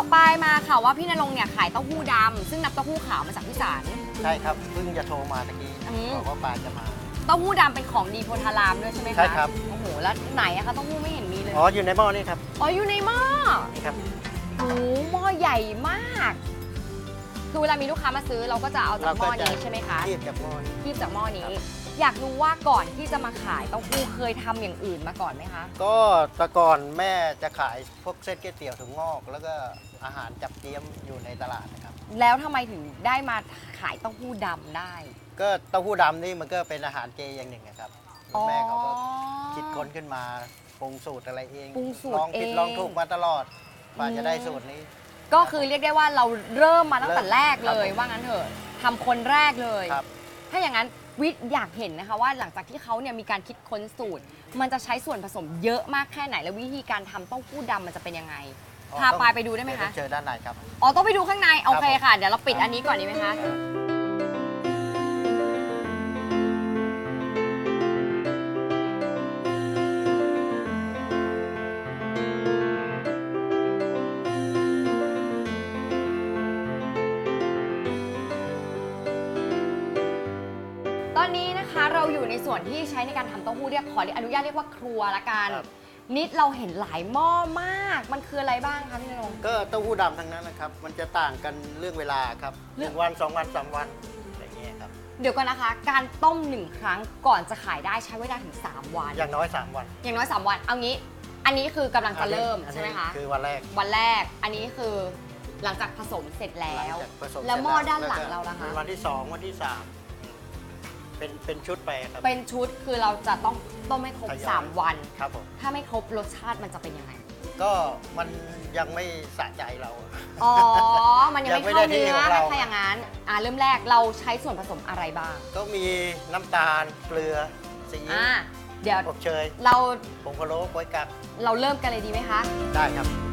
บอกไปมาค่ะว่าพี่นรงค์เนี่ยขายเต้าหู้ดำซึ่งนับเต้าหู้ขาวมาจากพี่สาร ใช่ครับเพิ่งจะโทรมาตะกี้อืม บอกว่าปลาจะมา เต้าหู้ดำเป็นของดีโพธารามด้วยใช่ไหมคะใช่ครับ โอ้โหแล้วไหนอะคะเต้าหู้ไม่เห็นมีเลยอ๋ออยู่ในหม้อนี่ครับอ๋ออยู่ในหม้อนี่ครับ โอ้โหหม้อใหญ่มาก คือเวลามีลูกค้ามาซื้อเราก็จะเอาจากหม้อนี้ใช่ไหมคะเทียบกับหม้อนี้คีบจากหม้อนี้อยากรู้ว่าก่อนที่จะมาขายเต้าหู้เคยทำอย่างอื่นมาก่อนไหมคะ ก็แต่ก่อนแม่จะขายพวกเส้นก๋วยเตี๋ยวถุงงอก แล้วก็ อาหารจับเตี้ยมอยู่ในตลาดนะครับ แล้วทำไมถึงได้มาขายเต้าหู้ดำได้ ก็เต้าหู้ดำนี่มันก็เป็นอาหารเจอย่างหนึ่งนะครับแม่เขาก็คิดค้นขึ้นมาปรุงสูตรอะไรเองปรุงสูตรลองผิดเอง ลองถูกมาตลอดกว่าอืมจะได้สูตรนี้ ก็คือเรียกได้ว่าเราเริ่มมาตั้งแต่เริ่มแรกเลย ครับผมว่างั้นเถอะทำคนแรกเลย ครับ ถ้าอย่างนั้นวิทย์อยากเห็นนะคะว่าหลังจากที่เขาเนี่ยมีการคิดค้นสูตร มันจะใช้ส่วนผสมเยอะมากแค่ไหน และวิธีการทำเต้าหู้ดำมันจะเป็นยังไงอ๋อ พาต้องปายไปดูได้ไหมเยวคะต้องเจอด้านในครับ อ๋อ ต้องไปดูข้างใน โอเคผมค่ะ เดี๋ยวเราปิดอันนี้ก่อนดีไหมคะ ตอนนี้นะคะเราอยู่ในส่วนที่ใช้ในการทำเต้าหู้เรียกขออนุญาตเรียกว่าครัวละกัน ครับ นิดเราเห็นหลายหม้อมาก มันคืออะไรบ้างคะพี่นรงค์ ก็เต้าหู้ดำทั้งนั้นนะครับ มันจะต่างกันเรื่องเวลาครับหเรื่อนึ่งงวันสองวันสามวันอะไรอย่างเงี้ยครับเดี๋ยวก่อนนะคะ การต้มหนึ่งครั้งก่อนจะขายได้ใช้เวลาถึง 3 วัน อย่างน้อยสามวันอย่างน้อย 3 วัน เอางี้ อันนี้คือกำลังจะเริ่มอันนี้ใช่ไหมคะ คือวันแรกวันแรก อันนี้คือหลังจากผสมเสร็จแล้วหงจากผสแล้วหม้อเสร็จด้านหลังเราล่ะคะเป็นวันที่สองวันที่สาม เป็นเป็นชุดไปครับเป็นชุดคือเราจะต้องต้มให้ครบทยอย3วัน ครับผมถ้าไม่ครบรสชาติมันจะเป็นยังไง ก็มันยังไม่สะใจเรา อ๋อ มันยังไม่ยังไม่เข้าได้ที่เนื้อของเราถ้าอย่างนั้นอ่าเริ่มแรกเราใช้ส่วนผสมอะไรบ้าง ก็มีน้ำตาลเกลือซีอิ๊วอ่าเดี๋ยวอบเชย เราผงพะโล้โป๊ยกั๊กเราเริ่มกันเลยดีไหมคะ ได้ครับ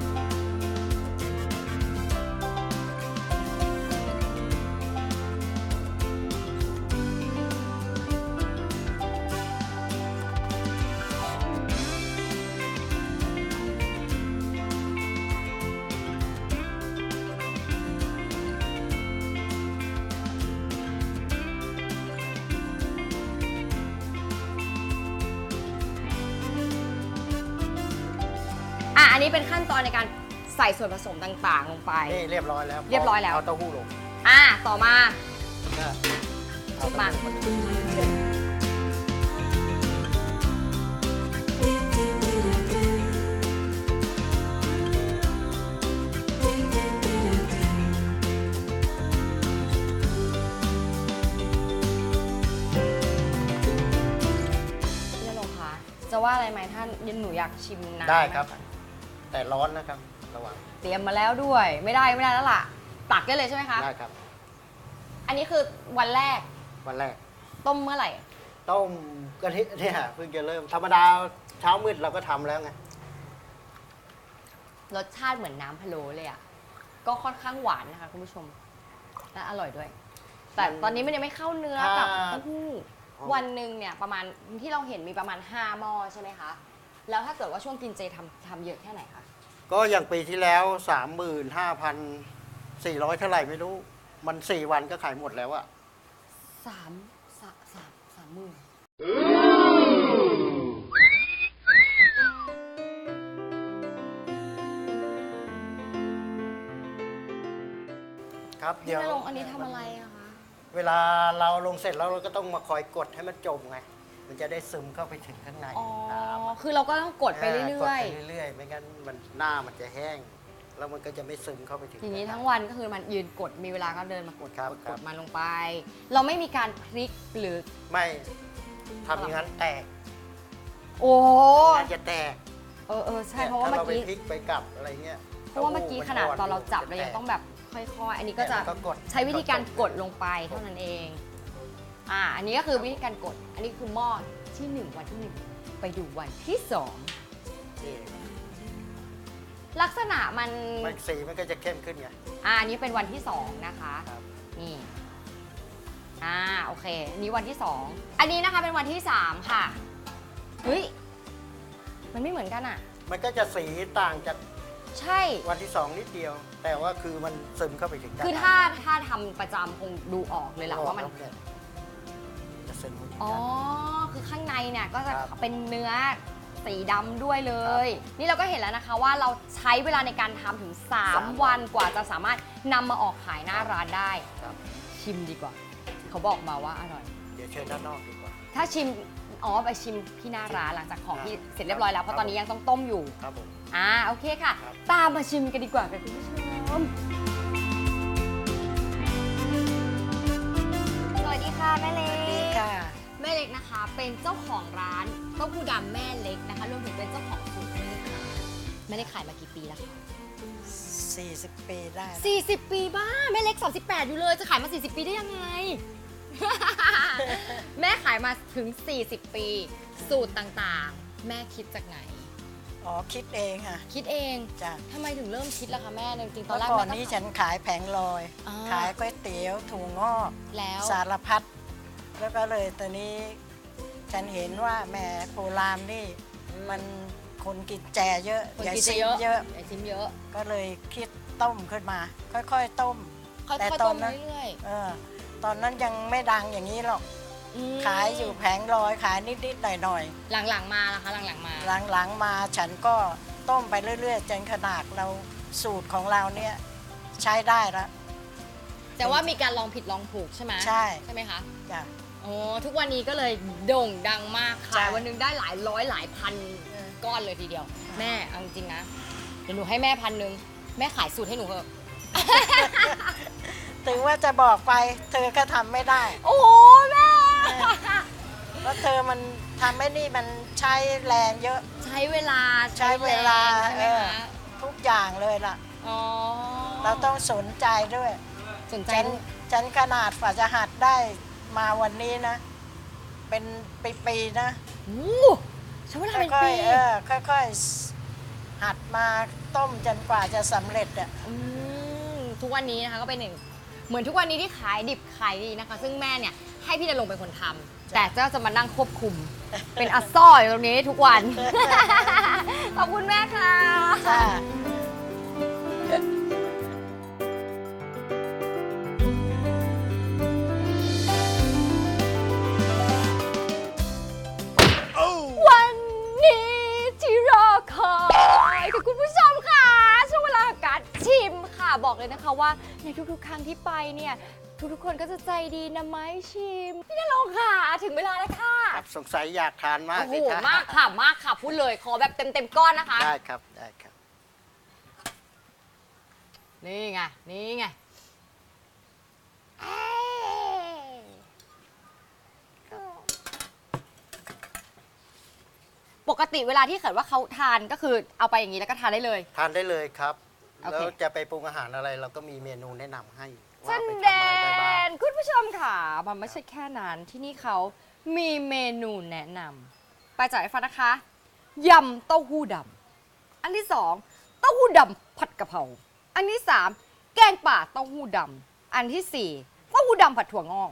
นนี้เป็นขั้นตอนในการใส่ส่วนผสมต่างๆ ลงไป นี่เรียบร้อยแล้วเรียบร้อยแล้ว เอาเต้าหู้ลงอะต่อมาก็เอามาเต้าหู้ลงพี่นรงค์คะจะว่าอะไรไหมท่านหนูอยากชิมน้ำได้ครับ หมะ แต่ร้อนนะครับ ระวังเตรียมมาแล้วด้วย ไม่ได้ไม่ได้แล้วล่ะ ตักได้เลยใช่ไหมคะ ได้ครับ อันนี้คือวันแรกวันแรก ต้มเมื่อไหร่ ต้มกะทิเนี่ยเพิ่งจะเริ่มธรรมดาเช้ามืดเราก็ทำแล้วไงรสชาติเหมือนน้ำพะโล้เลยอะ ก็ค่อนข้างหวานนะคะคุณผู้ชม และอร่อยด้วย แต่ตอนนี้มันยังไม่เข้าเนื้อกับถ้าเต้าหู้อ๋อวันหนึ่งเนี่ยประมาณที่เราเห็นมีประมาณ 5 หม้อใช่ไหมคะ แล้วถ้าเกิดว่าช่วงกินเจทำทำเยอะแค่ไหนคะก็อย่างปีที่แล้ว 35,400 เท่าไหร่ไม่รู้ มัน 4 วันก็ขายหมดแล้วอะสามสามสามสามหมื่นครับพี่เดี๋ยวนรงค์อันนี้ทำอะไรอะคะ เวลาเราลงเสร็จแล้วเราก็ต้องมาคอยกดให้มันจมไง มันจะได้ซึมเข้าไปถึงข้างในอ๋อ น้ำอะคือเราก็ต้องกดไปเรื่กดอยไปเรื่อยๆ ไม่งั้นมันหน้ามันจะแห้ง แล้วมันก็จะไม่ซึมเข้าไปถึงๆทีนี้ข้าทั้งในวันก็คือมันยืนกด มีเวลาก็เดินมากดครับกดครักบดมาลงไป เราไม่มีการพลิกหรือ ไม่ทำอย่างนั้นแตกโอ้โหมันจะแตกเออเออใช่เพราะว่าเมื่อถ้ไปกี้พลิกไปกลับอะไรเงี้ยเพราะว่าเมื่อกี้ขนาดตอนเราจับเรายังต้องแบบค่อยๆ อันนี้ก็จะก็กด ใช้วิธีการกดลงไปเท่านั้นเอง อ่าอันนี้ก็คือวิธีการกด อันนี้คือหม้อที่ 1 วันที่ 1 ไปดูวันที่ 2 ลักษณะมันมันสีมันก็จะเข้มขึ้นไง อ่าอันนี้เป็นวันที่ 2 นะคะ ครับ นี่ อ่าโอเคอันนี้วันที่ 2 อันนี้นะคะเป็นวันที่ 3 ค่ะ เฮ้ย มันไม่เหมือนกันอะ มันก็จะสีต่างจากใช่ วันที่สองนิดเดียว แต่ว่าคือมันซึมเข้าไปถึงด้นคือถ้าถ้าทำประจำคงดูออกเลยล่ะว่ามัน ออกค 100%ขอ๋อ คือข้างในเนี่ยก็จะเป็นเนื้อสีดำด้วยเลย นี่เราก็เห็นแล้วนะคะว่าเราใช้เวลาในการทำถึง 3 วันกว่าจะสามารถนำมาออกขายหน้าร้านได้ ครับ ชิมดีกว่า เขาบอกมาว่าอร่อย เดี๋ยวเชิญด้านนอกดีกว่า ถ้าชิม อ๋อไปชิมพี่หน้าร้านหลังจากของพี่เสร็จเรียบร้อยแล้ว เพราะตอนนี้ยังต้องต้มอยู่ ครับผม อ่า โอเคค่ะ ตามมาชิมกันดีกว่าค่ะคุณผู้ชม ค่ะแม่เล็กค่ะ แม่เล็กนะคะ เป็นเจ้าของร้านเต้าหู้ดำแม่เล็กนะคะรวมถึงเป็นเจ้าของสูตรแม่เล็กขายแม่เล็กขายมากี่ปีแล้วคะ40 ปีได้40 ปีบ้าแม่เล็ก 38 อยู่เลยจะขายมา 40 ปีได้ยังไง แม่ขายมาถึง 40 ปี สูตรต่างๆ แม่คิดจากไหน อ๋อคิดเองค่ะคิดเองจ้ะทำไมถึงเริ่มคิดล่ะคะแม่จริงๆตอเมื่นอแรกก่อแม่นก็นี้ฉันขายแผงลอย อ่าขายก๋วยเตี๋ยวถั่วงอกแล้วสารพัดแล้วก็เลยตอนนี้ ฉันเห็นว่าแหม่โบราณนี่ มันคนกินแจเยอะคนอย่ากินซิจะมเยอะเยอะอย่าชิมเยอะก็เลยคิดต้มขึ้นมา ค่อยๆต้ม ค่อยแต่ๆตต้อมนนั้น เรื่อยเออตอนนั้นยังไม่ดังอย่างนี้หรอกๆอื มขายอยู่แผงลอยขายนิดๆหน่อยหลังๆมาล่ะคะหลังๆมา ๆ หลังๆมาฉันก็ต้มไปเรื่อยๆจนขนาดเราสูตรของเราเนี่ยใช้ได้แล้วแต่ว่ามีการลองผิดลองถูกใช่ไหมใช่ ใช่ไหมคะจ้ะ โอ้ทุกวันนี้ก็เลยโด่งดังมากใช่ขายวันหนึงได้หลายร้อยหลายพันเออก้อนเลยทีเดียวแม่เอาจริงๆนะเดี๋ยวหนูให้แม่พันหนึ่งแม่ขายสูตรให้หนูเถอะ ถึงว่าจะบอกไป เธอก็ทำไม่ได้ โอ้โหแม่ เพราะเธอมันทำไม่นี่มันใช้แรงเยอะ ใช้เวลาใช้เวลาใช่ไหมเออ คะทุกอย่างเลยล่ะ อ๋อเราต้องสนใจด้วย สนใจฉันฉันขนาดฝ่าจะหัดได้มาวันนี้นะ เป็นปีๆนะโอ้ใช้เวลาเป็นค่อปียๆเออค่อยๆ หัดมาต้มจนกว่าจะสำเร็จอะ มทุกวันนี้นะคะก็เป็นหนึ่งเหมือนทุกวันนี้ที่ขายดิบขายดีนะคะ ซึ่งแม่เนี่ย ให้พี่นรงค์เป็นคนทำแต่เจ้าจะมานั่งควบคุม เป็นอัสซ่ออยู่ตรงนี้ทุกวัน ขอบคุณแม่ค่ะ จ้าวันนี้ที่รอคอยค่ะคุณผู้ชมค่ะช่วงเวลาของการชิมค่ะบอกเลยนะคะว่าในทุกๆ ครั้งที่ไปเนี่ย ทุกๆคนก็จะใจดีนะไม้ชิมพี่นรง ค์ค่ะ ถึงเวลาแล้วค่ะครับสงสัยอยากทานมากโอ้โหสิครับมากค่ะมากค่ะพูดเลยขอแบบเต็มๆก้อนนะคะ ได้ครับได้ครับ นี่ไงนี่ไงปกติเวลาที่เกิดว่าเขาทานก็คือเอาไปอย่างนี้แล้วก็ทานได้เลย ทานได้เลยครับ โอเค แล้วจะไปปรุงอาหารอะไรเราก็มีเมนูแนะนำให้ จัว่านไปแดทำอะไรได้บ้างนคุณผู้ชมค่ะ มันไม่ใช่แค่นั้นที่นี่เขามีเมนูแนะนำไปจากไอ้ฟันนะคะยำเต้าหู้ดำอันที่สองเต้าหู้ดำผัดกะเพราอันที่สามแกงป่าเต้าหู้ดำอันที่สี่เต้าหู้ดำผัดถั่วงอก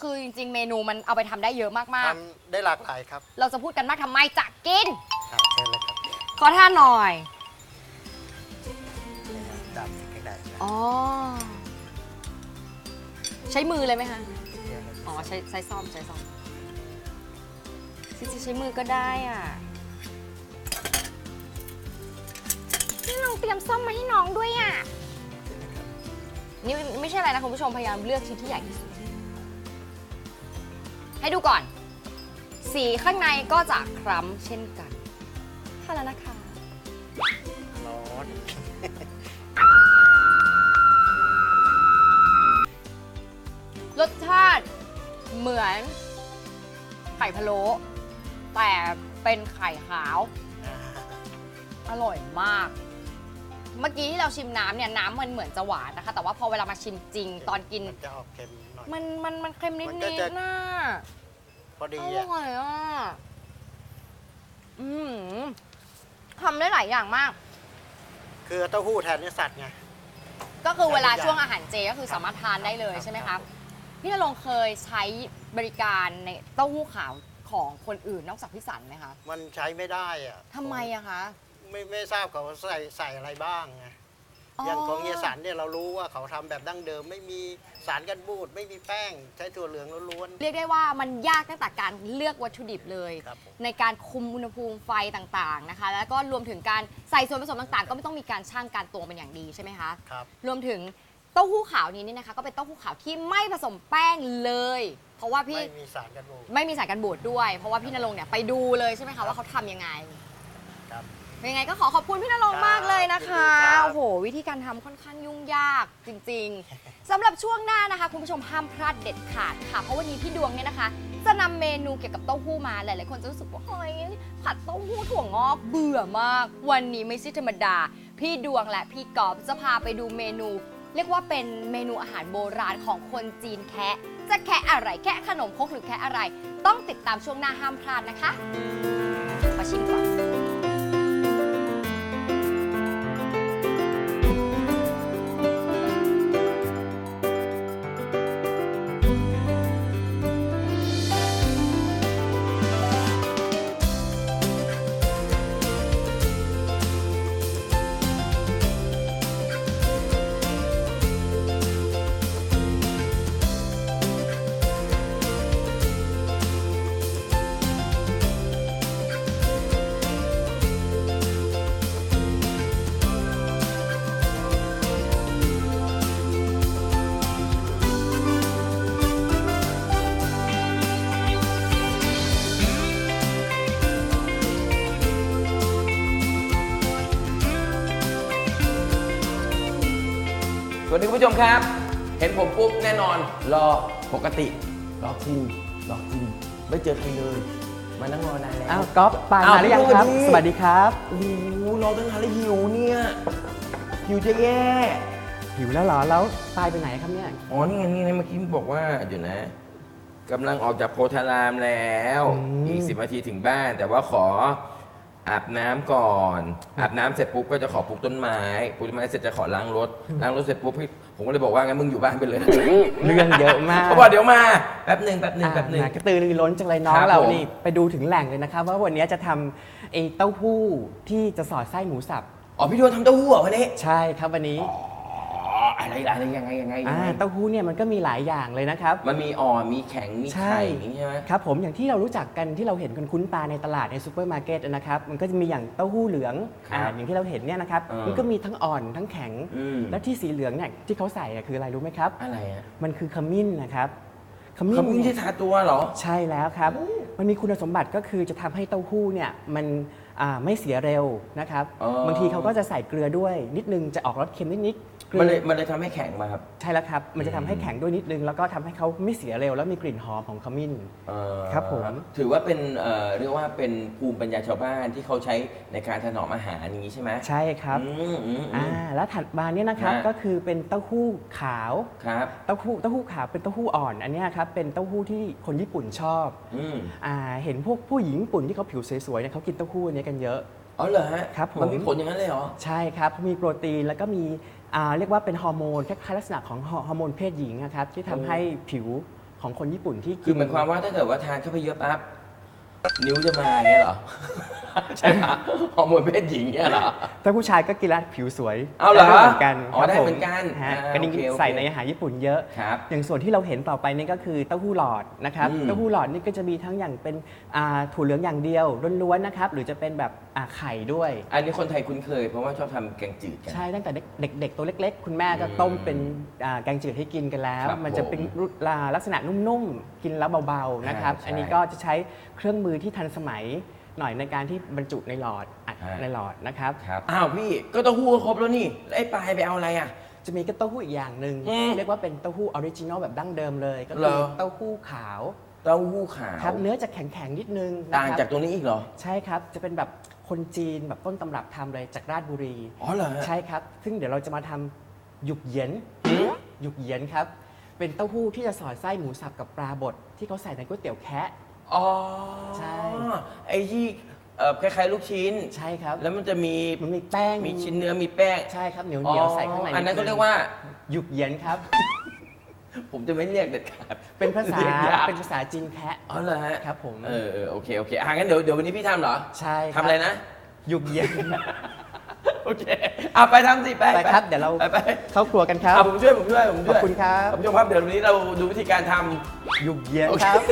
คือจริงๆ เมนูมันเอาไปทำได้เยอะมากทำได้หลากหลายครับๆ เราจะพูดกันมากทำไมจะกิน ครับเชิญเลยครับขอท่านหน่อย ดำสิก็ได้นะอ๋อ ใช้มือเลยไหมคะเดี๋ยวเราอ๋อ ใช้ใช้ซ่อมใช้ซ่อมจริงๆใช้มือก็ได้อะนี่น้องเตรียมซ่อมมาให้น้องด้วยอะ นี่ไม่ใช่อะไรนะคุณผู้ชมพยายามเลือกชิ้นที่ใหญ่ที่สุด ให้ดูก่อน สีข้างในก็จะคล้ำเช่นกันค่ะแล้วนะคะ ร้อน รสชาติเหมือนไข่พะโล้แต่เป็นไข่ขาว อร่อยมาก เมื่อกี้ที่เราชิมน้ำเนี่ยน้ำมันเหมือนจะหวานนะคะ แต่ว่าพอเวลามาชิมจริงตอนกินมันจะออกเค็มหน่อย มันมันมันเค็มนิดมันนิก็ดจะ น่ะพอดีออะร่อยอะอืมทำได้หลายอย่างมาก คือเต้าหู้แทนเนื้อสัตว์ไง ก็คือเวลาได้ทุกอย่างช่วงอาหารเจก็คือสามารถทานได้เลยครับใช่ไหมคครัรับบ พี่นรงค์เคยใช้บริการในเต้าหู้ขาวของคนอื่นนอกจากพี่สันไหมคะมันใช้ไม่ได้อะทำไมอะคะ ไม่ไม่ทราบเขาใส่ใส่อะไรบ้างไงอย่างของเฮียสันเนี่ยเรารู้ว่าเขาทำแบบดั้งเดิม ไม่มีสารกันบูดไม่มีแป้ง ใช้ถั่วเหลืองล้วน เรียกได้ว่ามันยากตั้งแต่การเลือกวัตถุดิบเลย ครับผม ในการคุมอุณหภูมิไฟต่างๆนะคะ แล้วก็รวมถึงการใส่ส่วนผสมต่างๆ ก็ไม่ต้องมีการช่างการตวงเป็นอย่างดีใช่ไหมคะ ๆครับ รวมถึง เต้าหู้ขาวนี้นี่นะคะ ก็เป็นเต้าหู้ขาวที่ไม่ผสมแป้งเลย เพราะว่าพี่ไม่มีสารกันบูด ไม่มีสารกันบูดด้วย เพราะว่าพี่นรงค์เนี่ยไปดูเลยใช่ไหมคะว่าเขาทำยังไงครับ ยังไงก็ขอขอบคุณพี่นรงค์มากเลยนะคะครับโอ้โหวิธีการทำค่อนข้างยุ่งยากจริง ๆสำหรับช่วงหน้านะคะ คุณผู้ชมห้ามพลาดเด็ดขาดค่ะ เพราะวันนี้พี่ดวงเนี่ยนะคะ จะนำเมนูเกี่ยวกับเต้าหู้มาหลายๆคนจะรู้สึกว่าเฮ้ยผัดเต้าหู้ถั่วงอกเบื่อมาก วันนี้ไม่ใช่ธรรมดา พี่ดวงและพี่กอบจะพาไปดูเมนู เรียกว่าเป็นเมนูอาหารโบราณของคนจีนแคะจะแคะอะไรแคะขนมครกหรือแคะอะไร ต้องติดตามช่วงหน้าห้ามพลาดนะคะมาชิมก่อน ผู้ชมครับ เห็นผมปุ๊บแน่นอนรอปกติ รอคิวรอคิวไม่เจอใครเลย มานั่งรอนานแล้วอ้าวก๊อฟปานอ้าวมาหรือยังครับพี่สวัสดีครับโอ้โหรอตั้งนานแล้วหิวเนี่ยหิวจะแย่หิวแล้วเหรอแล้วปายไปไหนครับเนี่ยอ๋อนี่ไงนี่ไงเมื่อกี้บอกว่าเดี๋ยวนะกำลังออกจากโพธารามแล้วอืมอีกสิบนาทีถึงบ้าน แต่ว่าขออาบน้ำก่อน อาบน้ำเสร็จปุ๊บก็จะขอปลูกต้นไม้ปลูกต้นไม้เสร็จจะขอล้างรถล้างรถเสร็จปุ๊บพี่ ผมก็เลยบอกว่างั้นมึงอยู่บ้านไปเลย เรื่องเยอะมากเขาบอกเดี๋ยวมาแป๊บหนึ่งแป๊บหนึ่งแป๊บหนึ่ง อ่ากระตือรือร้นจังเลยน้องครับเราผมนี่ไปดูถึงแหล่งเลยนะครับว่าวันนี้จะทำไอ้เต้าหู้ที่จะสอดไส้หมูสับ อ๋อพี่ดวนทำเต้าหู้เหรอวันนี้ ใช่ครับวันนี้ อ๋อ อะไรอะไรยังไงยังไงยังอ่าไงเต้าหู้เนี่ยมันก็มีหลายอย่างเลยนะครับ มันมีอ่อนมีแข็งมีใช่ ไข่อย่างนี้ใช่ไหม ครับผมอย่างที่เรารู้จักกันที่เราเห็นกันคุ้นตาในตลาดในซูเปอร์มาร์เก็ตนะครับมันก็จะมีอย่างเต้าหู้เหลืองครับอ่าอย่างที่เราเห็นเนี่ยนะครับเออ มันก็มีทั้งอ่อนทั้งแข็ง อืมและที่สีเหลืองเนี่ยที่เขาใส่อะคืออะไรรู้ไหมครับ อะไรอะมันคือขมิ้นนะครับขเขาไม่เนี่ยใช่ทาตัวเหรอ ใช่แล้วครับ มันมีคุณสมบัติก็คือจะทำให้เต้าหู้เนี่ยมันอ่าไม่เสียเร็วนะครับอ๋อ บางทีเขาก็จะใส่เกลือด้วยนิดนึงจะออกรสเค็มนิดๆกมันเลยอมันเลยทำให้แข็งมาครับใช่แล้วครับมันจะทำให้อืมแข็งด้วยนิดนึง แล้วก็ทำให้เขาไม่เสียเร็ว แล้วมีกลิ่นหอมของขมิ้น เอ่อครับผม ถือว่าเป็นเอ่อเรียกว่าเป็นภูมิปัญญาชาวบ้านที่เขาใช้ในการถนอมอาหารอย่างนี้ใช่ไหมใช่ครับ อืมอืมอือ่าม แล้วถัดมาเนี่ยนะครับฮะ ก็คือเป็นเต้าหู้ขาวครับ เต้าหู้เต้าหู้ขาวเป็นเต้าหู้อ่อนอันเนี้ยครับเป็นเต้าหู้ที่คนญี่ปุ่นชอบอืม อ่าเห็นพวกผู้หญิงญี่ปุ่นที่เขาผิวสวยๆเนี่ยเขากินเต้าหู้อันนี้กันเยอะ อ๋อเหรอฮะครับผม มันมีผลอย่างนั้นเลยเหรอ ใช่ครับ มีโปรตีนแล้วก็มีอ่าเรียกว่าเป็นฮอร์โมนคล้ายๆลักษณะของฮอฮอร์โมนเพศหญิงนะครับที่ทำให้ผิวของคนญี่ปุ่นที่กิน คือหมายความว่าถ้าเกิดว่าทานเข้าไปเยอะปั๊บนิ้วจะมาอย่างเงี้ยเหรอ ใช่ไหมฮอร์โมนเพศหญิงเนี่ยเหรอ ถ้าผู้ชายก็กินแล้วผิวสวยเอาเหรอได้เหมือนกันอ๋อครับได้ผเหมือนกันฮะอ่าก็นี่โอเคโอเคใส่ในอาหารญี่ปุ่นเยอะ ครับอย่างส่วนที่เราเห็นต่อไปนี่ก็คือเต้าหู้หลอดนะครับ อืมเต้าหู้หลอดนี่ก็จะมีทั้งอย่างเป็นอ่าถั่วเหลืองอย่างเดียวล้วนๆนะครับ หรือจะเป็นแบบอ่าไข่ด้วย อันนี้คนไทยคุ้นเคย เพราะว่าชอบทำแกงจืดกัน ใช่ตั้งแต่เด็กๆตัวเล็ก ๆ คุณแม่ก็ต้มเป็นอ่าแกงจืดให้กินกันแล้ว ครับมันจะเป็นรูปอ่าลักษณะนุ่มๆ กินแล้วเบาๆนะครับใช่ อันนี้ก็จะใช้เครื่องมือที่ทันสมัย หน่อยในการที่บรรจุในหลอดอัดฮะ ในหลอดนะครับ ครับอ้าวพี่ก็เต้าหู้ก็ครบแล้วนี่แล้วไอ้ปลายไปเอาอะไรอะ จะมีก็เต้าหู้อีกอย่างหนึ่งอืมเรียกว่าเป็นเต้าหู้ออริจินอลแบบดั้งเดิมเลย ก็เหรคืออ เต้าหู้ขาวเต้าหู้ขาวครับเนื้อจะแข็งๆนิดนึงนะต่างครับจากตัวนี้อีกเหรอใช่ครับจะเป็นแบบคนจีนแบบต้นตำรับทำเลยจากราชบุรี อ๋อเหรอฮะใช่ครับ ซึ่งเดี๋ยวเราจะมาทำหยุกเหยียนหยุกเหยียนครับ เป็นเต้าหู้ที่จะสอดไส้หมูสับกับปลาบดที่เขาใส่ในก๋วยเตี๋ยวแคะ อ๋อใช่ ไอ้ที่เอ่อคล้ายๆลูกชิ้น ใช่ครับแล้วมันจะมีมันมีแป้งมีชิ้นเนื้อมีแป้งใช่ครับเหนียวเหนียวๆใส่ข้างในอันนั้นก็ดงเรียกว่า หยุกเหยียนครับ ผมจะไม่เรียกเด็ดขาดเป็นภาษารียกยกเป็นภาษาจีนแคะอ๋อเหรอฮะครับผมเออเออโอเคโอเคอะงั้นเดี๋ยวเดี๋ยววันนี้พี่ทำเหรอใช่คบทำอะไรนะยุบเย็นโอเคเอาไปทำสิไปไปครับ เดี๋ยวเราไปไปเข้าครัวกันครับเอาผมช่วยผมช่วยผมช่วยขอบคุณครับ ผมช่วยครับเดี๋ยววันนี้เราดูวิธีการทำยุบเย็นโอเคครับ